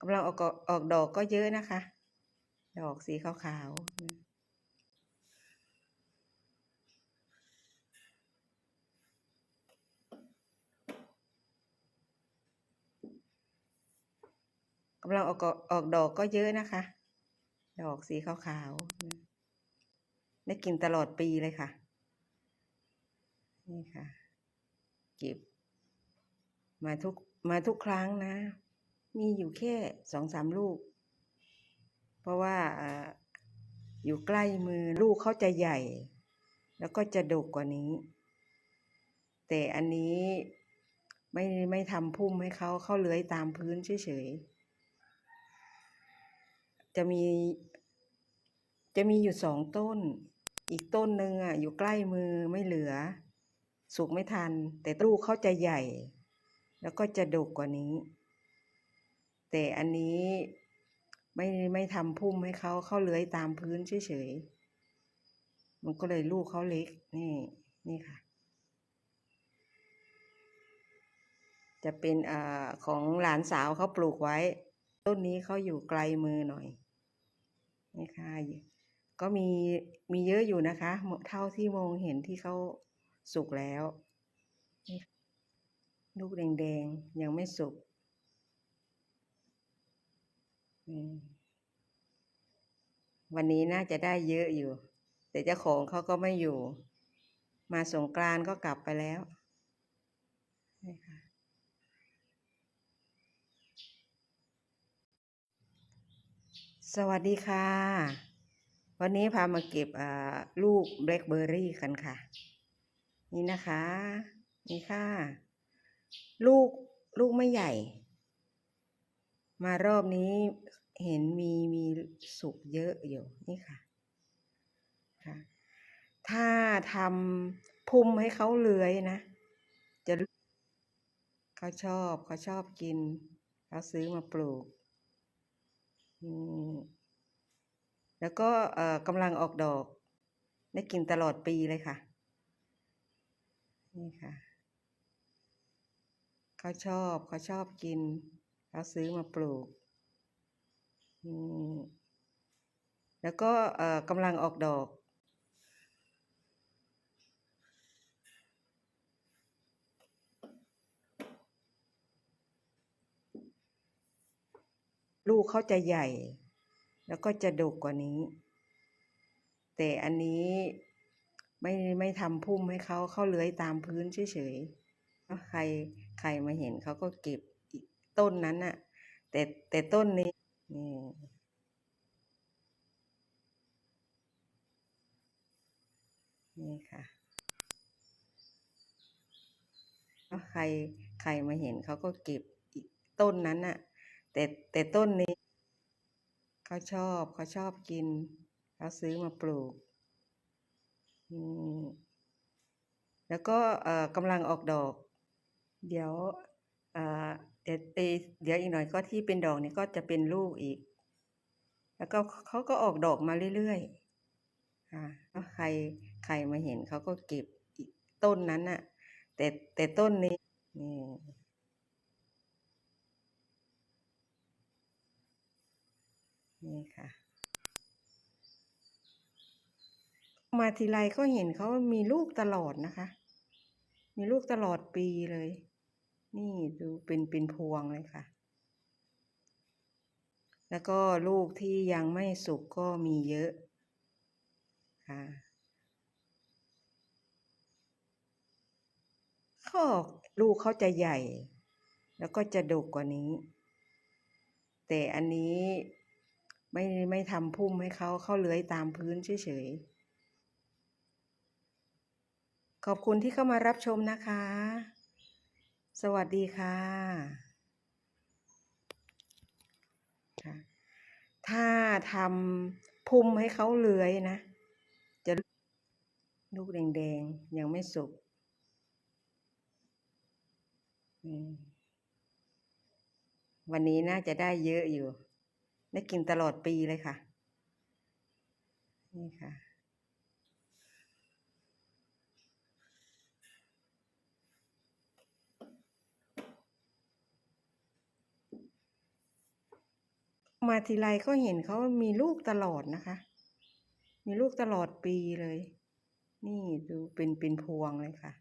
กำลังออกออกดอกก็เยอะนะคะ ดอกสีขาวๆกำลังออกออกดอกก็เยอะนะคะ ดอกสีขาวๆได้กินตลอดปีเลยค่ะ นี่ค่ะ เก็บ มาทุกมาทุกครั้งนะ มีอยู่แค่สองสามลูก เพราะว่าอยู่ใกล้มือลูกเขาจะใหญ่ แล้วก็จะดกกว่านี้ แต่อันนี้ไม่ไม่ทำพุ่มให้เขาเข้าเลื้อยตามพื้นเฉยๆ จะมี จะมีอยู่สองต้น อีกต้นหนึ่งอะอยู่ใกล้มือไม่เหลือ สุกไม่ทัน แต่ลูกเขาจะใหญ่ แล้วก็จะดกกว่านี้ แต่อันนี้ไม่ไม่ทำพุ่มให้เขาเข้าเลื้อยตามพื้นเฉยๆ มันก็เลยลูกเขาเล็ก นี่นี่ค่ะ จะเป็นอ่าของหลานสาวเขาปลูกไว้ ต้นนี้เขาอยู่ไกลมือหน่อย นี่ค่ะ ก็มีมีเยอะอยู่นะคะ เท่าที่มองเห็นที่เขาสุกแล้ว ลูกแดงๆ ยังไม่สุกอืม วันนี้น่าจะได้เยอะอยู่ แต่เจ้าของเขาก็ไม่อยู่ มาสงกรานก็กลับไปแล้วสวัสดีค่ะ วันนี้พามาเก็บลูกแบล็คเบอร์รี่กันค่ะ นี่นะคะ นี่ค่ะ ลูกลูกไม่ใหญ่ มารอบนี้เห็นมีมีสุกเยอะอยู่นี่ค่ะค่ะ ถ้าทำพุ่มให้เขาเลื้อยนะ จะเขาชอบเขาชอบกินเขาซื้อมาปลูกแล้วก็กำลังออกดอก ได้กินตลอดปีเลยค่ะ นี่ค่ะเขาชอบเขาชอบกิน เขาซื้อมาปลูกอืมแล้วก็กำลังออกดอกลูกเขาจะใหญ่ แล้วก็จะดกกว่านี้ แต่อันนี้ไม่ไม่ทำพุ่มให้เขาเขาเลื้อยตามพื้นเฉยๆใครใครมาเห็นเขาก็เก็บ ต้นนั้นน่ะ แต่แต่ต้นนี้นี่นี่ค่ะใครใครมาเห็นเขาก็เก็บต้นนั้นน่ะ แต่แต่ต้นนี้เขาชอบเขาชอบกินเขาซื้อมาปลูกอืมแล้วก็กำลังออกดอก เดี๋ยวอ่อเดี๋ยวเอเดี๋ยวอีกหน่อยก็ที่เป็นดอกนี่ก็จะเป็นลูกอีก แล้วก็เขาก็ออกดอกมาเรื่อยๆค่ะแล้วใครใครมาเห็นเขาก็เก็บต้นนั้นน่ะ แต่แต่ต้นนี้นี่นี่ค่ะ มาทีไรก็เห็นเขามีลูกตลอดนะคะ มีลูกตลอดปีเลย นี่ดูเป็นเป็นพวงเลยค่ะ แล้วก็ลูกที่ยังไม่สุกก็มีเยอะค่ะข้อลูกเขาจะใหญ่ แล้วก็จะดกกว่านี้ แต่อันนี้ไม่ไม่ทำพุ่มให้เขาเข้าเลื้อยตามพื้นเฉยๆขอบคุณที่เข้ามารับชมนะคะ สวัสดีค่ะค่ะ ถ้าทำพุ่มให้เขาเลื้อยนะ จะลูกแดงๆ ยังไม่สุกวันนี้น่าจะได้เยอะอยู่ ได้กินตลอดปีเลยค่ะ นี่ค่ะ มาทีไรก็เห็นเขามีลูกตลอดนะคะ มีลูกตลอดปีเลย นี่ดูเป็นเป็นพวงเลยค่ะ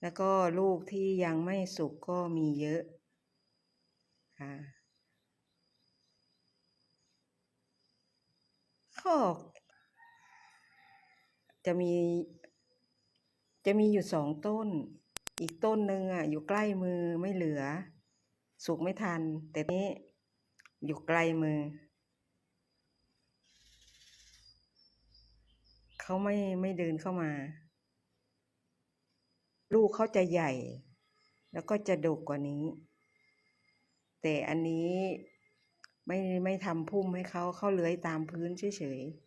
แล้วก็ลูกที่ยังไม่สุกก็มีเยอะค่ะข้อจะมี จะมีอยู่สองต้น อีกต้นหนึ่งอะ อยู่ใกล้มือไม่เหลือ สุกไม่ทัน แต่นี้อยู่ไกลมือ เขาไม่ไม่เดินเข้ามา ลูกเขาจะใหญ่ แล้วก็จะดกกว่านี้ แต่อันนี้ไม่ไม่ทำพุ่มให้เขาเขาเลื้อยตามพื้นเฉยๆ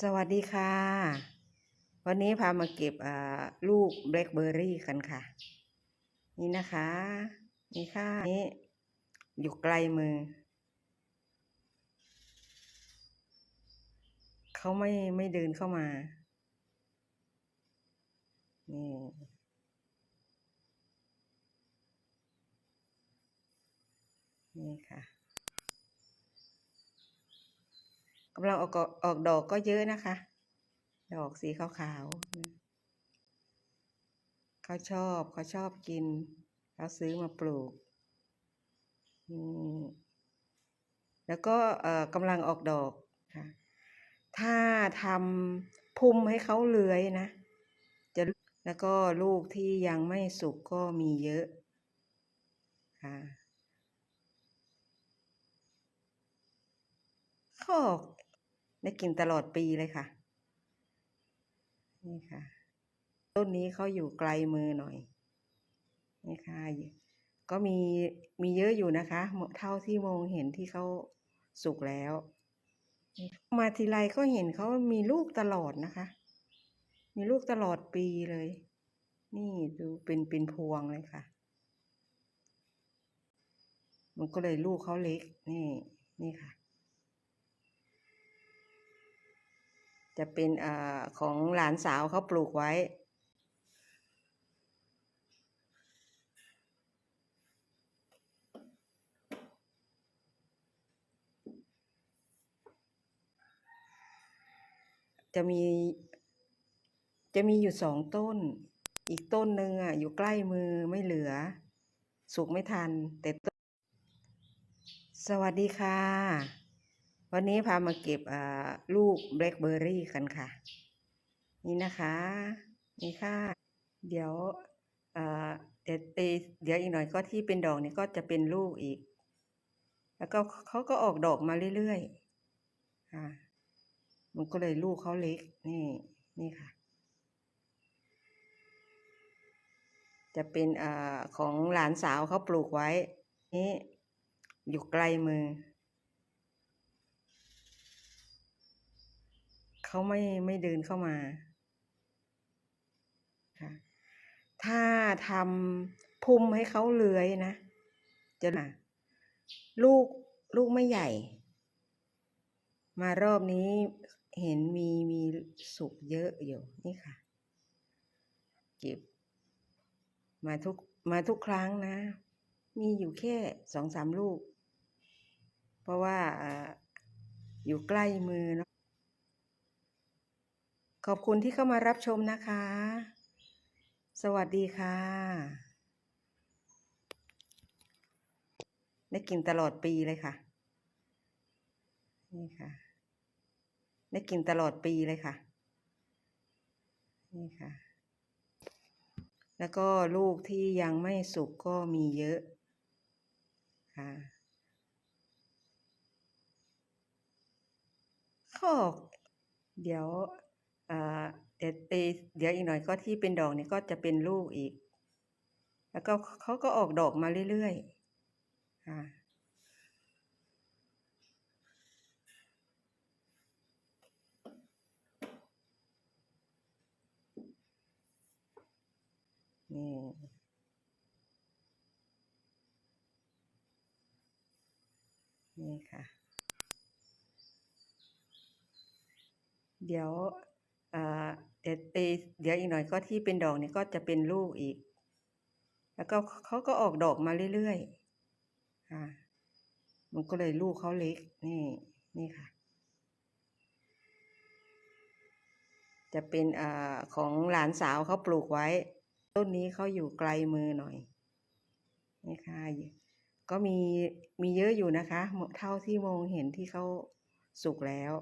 สวัสดีค่ะ วันนี้พามาเก็บอ่าลูกแบล็คเบอร์รี่กันค่ะ นี่นะคะ นี่ค่ะนี่อยู่ไกลมือ เขาไม่ไม่เดินเข้ามา นี่นี่ค่ะกำลังออกออกดอกก็เยอะนะคะ ดอกสีขาวๆนะ เขาชอบเขาชอบกิน เขาซื้อมาปลูก แล้วก็กำลังออกดอกค่ะ ถ้าทำพุ่มให้เขาเลื้อยนะ จะแล้วก็ลูกที่ยังไม่สุกก็มีเยอะ ค่ะข้อได้กินตลอดปีเลยค่ะ นี่ค่ะ ต้นนี้เขาอยู่ไกลมือหน่อยนี่ค่ะก็มีมีเยอะอยู่นะคะ เท่าที่มองเห็นที่เขาสุกแล้ว มาทีไรก็เห็นเขามีลูกตลอดนะคะ มีลูกตลอดปีเลย นี่ดูเป็นเป็นพวงเลยค่ะ มันก็เลยลูกเขาเล็กนี่นี่ค่ะ จะเป็นอ่าของหลานสาวเขาปลูกไว้ จะมี จะมีอยู่สองต้น อีกต้นหนึ่งอะ อยู่ใกล้มือไม่เหลือ สุกไม่ทัน แต่ต้นสวัสดีค่ะ วันนี้พามาเก็บลูกแบล็คเบอร์รี่กันค่ะ นี่นะคะ นี่ค่ะ เดี๋ยวเดี๋ยวเดี๋ยวอีกหน่อยก็ที่เป็นดอกนี่ก็จะเป็นลูกอีก แล้วก็เขาก็ออกดอกมาเรื่อยๆค่ะ มันก็เลยลูกเขาเล็ก นี่นี่ค่ะ จะเป็นอ่าของหลานสาวเขาปลูกไว้ นี่อยู่ไกลมือ เขาไม่ไม่เดินเข้ามาค่ะ ถ้าทำพุ่มให้เขาเลื้อยนะจะลูกลูกไม่ใหญ่ มารอบนี้ เห็นมีมีสุกเยอะอยู่นี่ค่ะ เก็บ มาทุกมาทุกครั้งนะ มีอยู่แค่สองสามลูก เพราะว่าอยู่ใกล้มือเนาะขอบคุณที่เข้ามารับชมนะคะ สวัสดีค่ะได้กินตลอดปีเลยค่ะ นี่ค่ะ ได้กินตลอดปีเลยค่ะ นี่ค่ะ แล้วก็ลูกที่ยังไม่สุกก็มีเยอะค่ะข้อเดี๋ยวเดี๋ยวเดี๋ยวอีกหน่อยก็ที่เป็นดอกนี่ก็จะเป็นลูกอีก แล้วก็เขาก็ออกดอกมาเรื่อยๆค่ะ นี่ นี่ ค่ะ เดี๋ยวเดี๋ยวเดี๋ยวอีกหน่อยก็ที่เป็นดอกนี่ก็จะเป็นลูกอีก แล้วก็เขาก็ออกดอกมาเรื่อยค่ะ มันก็เลยลูกเขาเล็กนี่นี่ค่ะ จะเป็นอ่าของหลานสาวเขาปลูกไว้ ต้นนี้เขาอยู่ไกลมือหน่อยนี่ค่ะ ก็มีมีเยอะอยู่นะคะ เท่าที่มองเห็นที่เขาสุกแล้ว